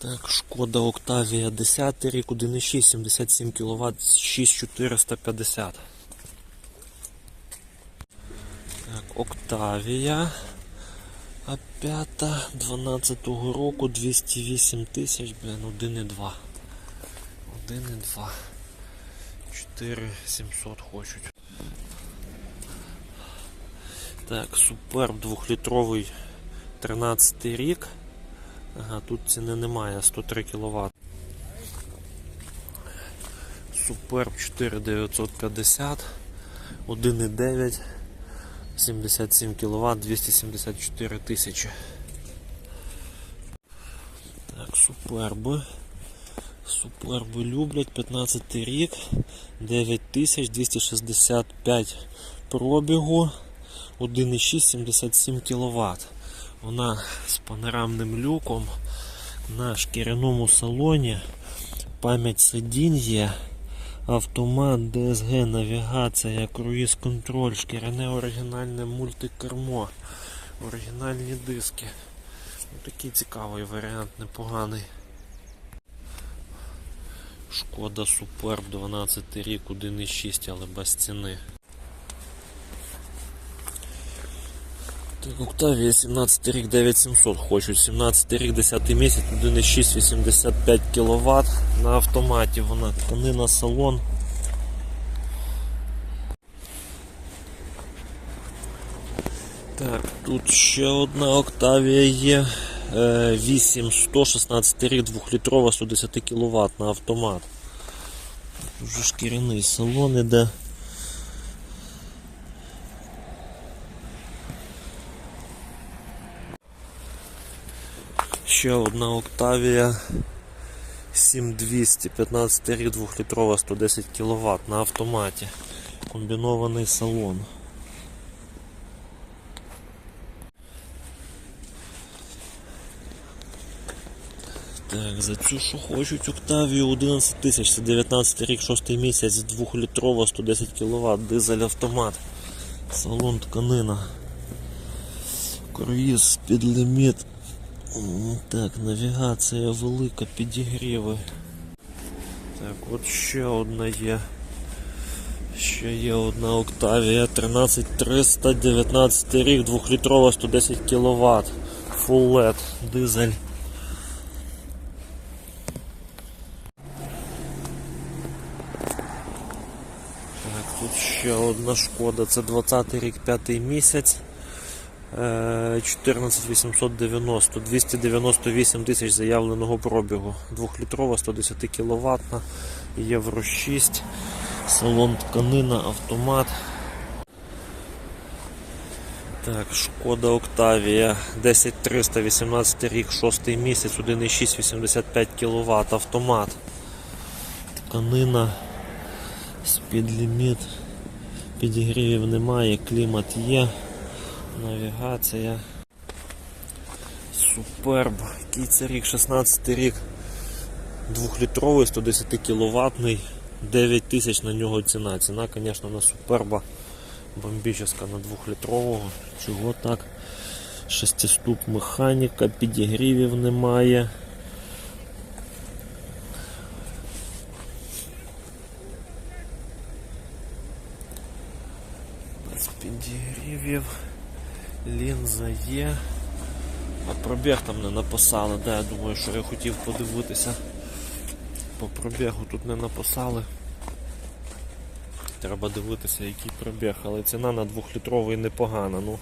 Так, Шкода Октавія 10 рік, 1,6, 77 кВт, 6450. Так, Октавія. А п'ята 12-го року 208 тисяч, блін, 1,2. 1,2. 4700 хочуть. Так, Суперб 2-літровий 13 рік. Ага, тут ціни немає, 103 кВт. Суперб 4950, 1,9, 77 кВт, 274 тисячі. Так, суперби. Суперби люблять, 15 рік, 9265 пробігу, 1,6, 77 кВт. Вона з панорамним люком на шкіряному салоні, пам'ять сидінь є, автомат, DSG, навігація, круїз контроль, шкіряне оригінальне мультикермо, оригінальні диски. Ну, такий цікавий варіант, непоганий. Шкода Суперб 12 рік, 1,6, але без ціни. Так, Октавія 17 рік 9700 хочуть. 17 рік 10 місяць, 1,6 85 кВт на автоматі. Вона тканина салон. Так, тут ще одна Октавія є. Е, 800, 16 рік, 2-літрова, 110 кВт на автомат. Тут вже шкіряний салон іде. Ще одна Октавія 7200, 15 рік, 2-літрова, 110 кВт на автоматі. Комбінований салон. Так, за цю що хочуть Октавію 11 тисяч, це 19 рік, 6 місяць, 2-літрова, 110 кВт, дизель автомат. Салон тканина. Круїз під ліміт. М, Так, навігація велика, підігріви. Так, от ще одна є. Ще є одна Октавія 13300, 19 рік, 2-літрова, 110 кВт. Full LED, дизель. Так, тут ще одна шкода, це 20 рік, 5 місяць. Е, 14890, 298 тисяч заявленого пробігу. 2-літрова, 110 кВт, Євро 6, салон тканина, автомат. Так, Шкода Октавія 10300, 18 рік, 6 місяць, 1,6, 85 кВт, автомат. Тканина, спідліміт, підігрівів немає, клімат є. Навігація. Суперб. Який це рік, 16 рік. 2-літровий, 110 кВт, 9 тисяч на нього ціна. Ціна, звісно, на суперба бомбічна на 2-літрового. Чого так? Шестиступ механіка, підігрівів немає. Підігрівів. Лінза є. А пробіг там не написали, да, я думаю, що я хотів подивитися. По пробігу тут не написали. Треба дивитися, який пробіг, але ціна на 2-літровий непогана. Ну,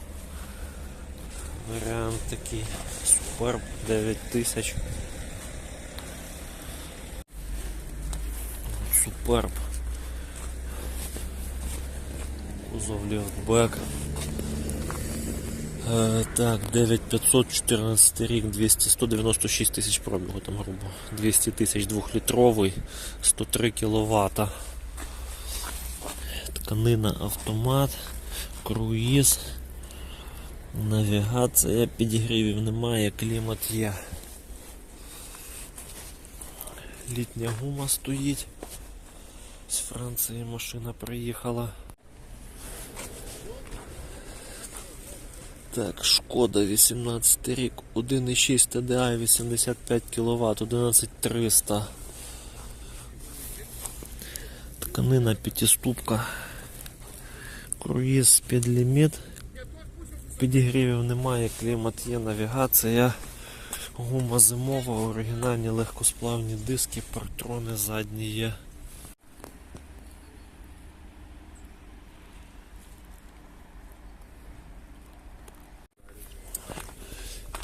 варіант такий. Суперб 9000. Суперб. Кузов ліфтбек. Е, так, 9514 рік, 200, 196 тисяч пробігу там грубо. 200 тисяч двохлітровий, 103 кВт. Тканина автомат, круїз, навігація, підігрівів немає, клімат є. Літня гума стоїть. З Франції машина приїхала. Так, шкода 18 рік, 1,6 TDI, 85 кВт, 11300. Тканина п'ятиступка. Круїз під ліміт. Підігрівів немає, клімат є, навігація. Гума зимова, оригінальні легкосплавні диски, партрони задні є.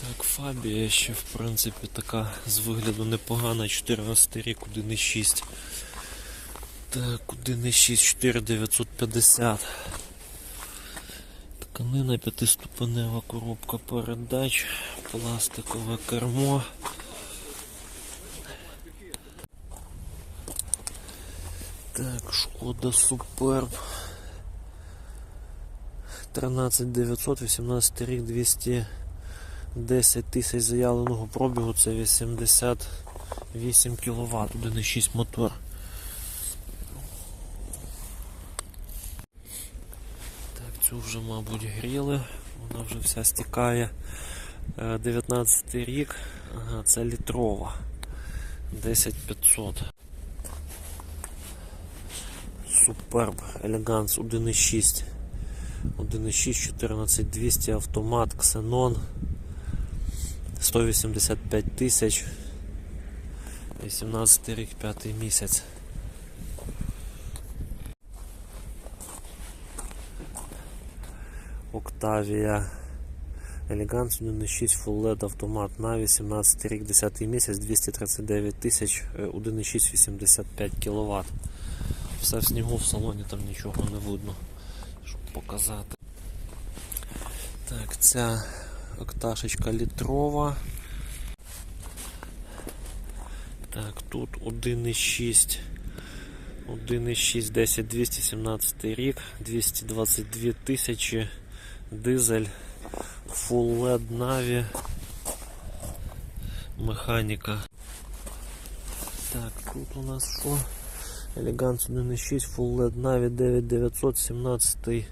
Так, Фабія ще в принципі така з вигляду непогана, 14 рік, 1,6. Так, 1,6, 4950. Тканина, п'ятиступенева коробка передач, пластикове кермо. Так, шкода Суперб. 13900, 18 рік, 210 тисяч заявленого пробігу, це 88 кВт, 1,6 мотор. Так, цю вже, мабуть, гріли, вона вже вся стікає. Е, 19 рік, ага, це літрова. 10500. Суперб, Елеганс 1.6. 1.6, 14200, автомат, Xenon. 185 тисяч. 18 рік, 5 місяць. Октавія. Елеганс 1.6 Full LED автомат на 18 рік, 10 місяць, 239 тисяч, е, 1.6 85 кВт. Все в снігу в салоні там нічого не видно, щоб показати. Так, ця окташечка літрова. Так, тут 1.6. 1.6, 10, 217 рік, 222 тисячі, дизель, Full LED Navi, механіка. Так, тут у нас що? Елеганс 1.6, Full LED Navi 9917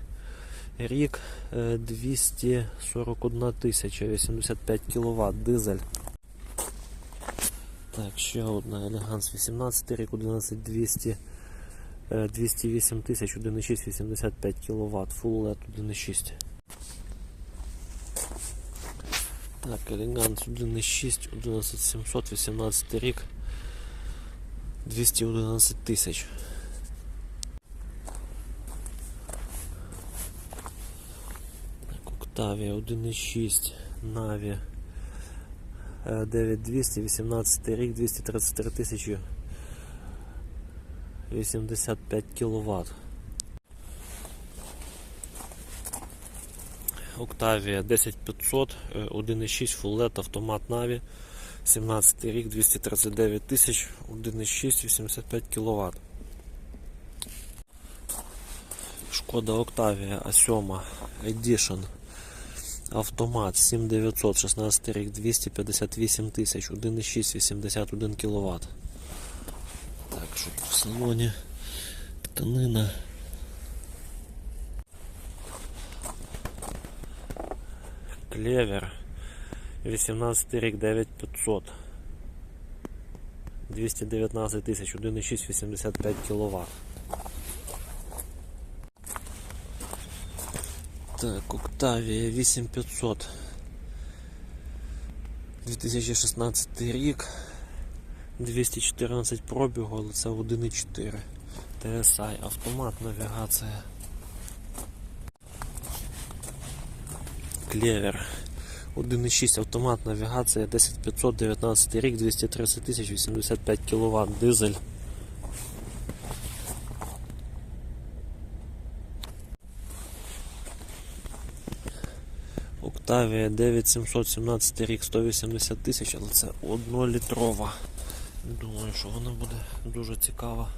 рік, е, 241 тисяча, 85 кВт, дизель. Так, ще одна Елеганс 18 рік, 11200, е, 208 тисяч, 1.6, 85 кВт, Full LED 1.6. Так, Елеганс 1.6, 11700, 18 рік, 211 тисяч. Так, Октавія 1.6, Наві 9200, 18 рік, 233 тисячі, 85 кВт. Октавія 10500, е, 1.6 Full LED автомат Navi, 17 рік, 239 тисяч, 1.6, 85 кВт. Шкода Октавія А7 Edition. Автомат 7900, 16 рік, 258 тисяч, 1.6, 81 кВт. Так, щоб в салоні тканина. Клевер. 18 рік, 9500. 219 тисяч, 1.6, 85 кВт. Так, Октавія 8500. 2016 рік. 214 пробігу, але це 1.4. TSI, автомат, навігація. Клевер. 1.6 автомат, навігація, 10500, 19 рік, 230 тисяч, 85 кВт, дизель. Октавія 9717 рік 180 тисяч, але це однолітрова. Думаю, що вона буде дуже цікава.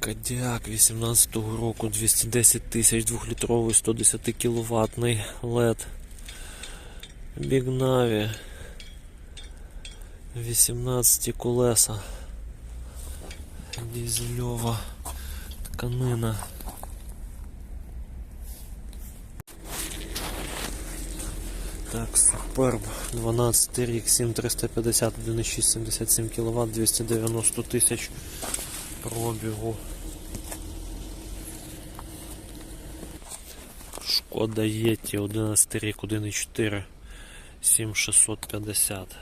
Кадіак 18-го року 210 тисяч, 2-літровий 110 кВт LED. Бігнаві 18 колеса. Дізельова тканина. Так, Суперб, 12 рік, 7350, 1,6, 77 кВт, 290 тисяч пробігу. Шкода Єті, 11 рік, 1,4, 7650.